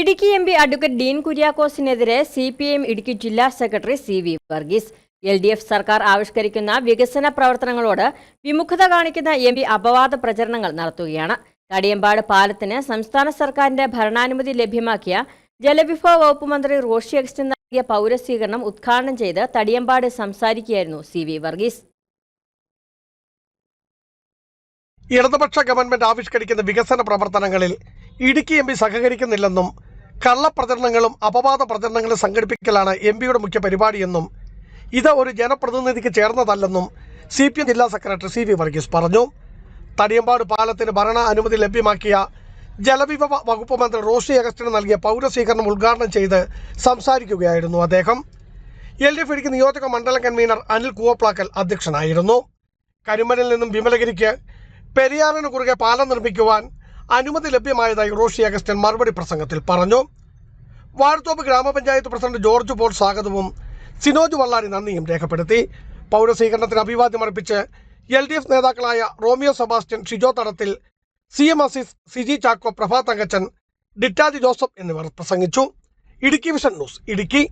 Idukki M P advocate Dean കുര്യാക്കോസിനെതിരെ C P M Idukki ജില്ലാ secretary C V Varghese. L D F സർക്കാർ ആവിഷ്കരിക്കുന്ന വികസന പ്രവർത്തനങ്ങളോട് വിമുഖത കാണിക്കുന്ന എം പി അപവാദ പ്രചരണങ്ങൾ നടത്തുകയാണ്. തടിയമ്പാട് പാലത്തിന് സംസ്ഥാന സർക്കാരിന്റെ ഭരണാനുമതി ലഭ്യമാക്കിയ ജലവിഭവ വകുപ്പ് മന്ത്രി റോഷി അഗസ്റ്റിൻ നൽകിയ പൗരസ്വീകരണം ഉദ്ഘാടനം ചെയ്ത് തടിയമ്പാട് സംസാരിക്കുകയായിരുന്നു സി വി വർഗീസ്. ഇടതുപക്ഷ ഗവൺമെന്റ് ആവിഷ്കരിക്കുന്ന വികസന പ്രവർത്തനങ്ങളിൽ ഇടുക്കി എം പി സഹകരിക്കുന്നില്ലെന്നും കള്ളപ്രചരണങ്ങളും അപവാദ പ്രചരണങ്ങളും സംഘടിപ്പിക്കലാണ് എം പിയുടെ മുഖ്യ പരിപാടിയെന്നും ഇത് ഒരു ജനപ്രതിനിധിക്ക് ചേർന്നതല്ലെന്നും സി പി എം ജില്ലാ സെക്രട്ടറി സി വി വർഗീസ് പറഞ്ഞു. തടിയമ്പാട് പാലത്തിന് ഭരണ അനുമതി ലഭ്യമാക്കിയ ജലവിഭവ വകുപ്പ് മന്ത്രി റോഷി അഗസ്റ്റിന് നൽകിയ പൗരസ്വീകരണം ഉദ്ഘാടനം ചെയ്ത് സംസാരിക്കുകയായിരുന്നു അദ്ദേഹം. എൽ ഡി എഫ് ഇടുക്കി നിയോജക മണ്ഡലം കൺവീനർ അനിൽ കൂവപ്ലാക്കൽ അധ്യക്ഷനായിരുന്നു. കരിമലിൽ നിന്നും വിമലഗിരിക്ക് പെരിയാറിന് കുറുകെ പാലം നിർമ്മിക്കുവാൻ അനുമതി ലഭ്യമായതായി റോഷി അഗസ്റ്റൻ മറുപടി പ്രസംഗത്തിൽ പറഞ്ഞു. വാഴത്തോപ്പ് ഗ്രാമപഞ്ചായത്ത് പ്രസിഡന്റ് ജോർജ് പോൾ സ്വാഗതവും സിനോജ് വള്ളാരി നന്ദിയും രേഖപ്പെടുത്തി. പൗരസ്വീകരണത്തിന് അഭിവാദ്യം അർപ്പിച്ച് എൽ ഡി എഫ് നേതാക്കളായ Romeo Sebastian Shijo Thadathil C M Azeez Siji Chacko Prabha Thankachan Ditaji Joseph എന്നിവർ പ്രസംഗിച്ചു. Idukki vision news Idukki.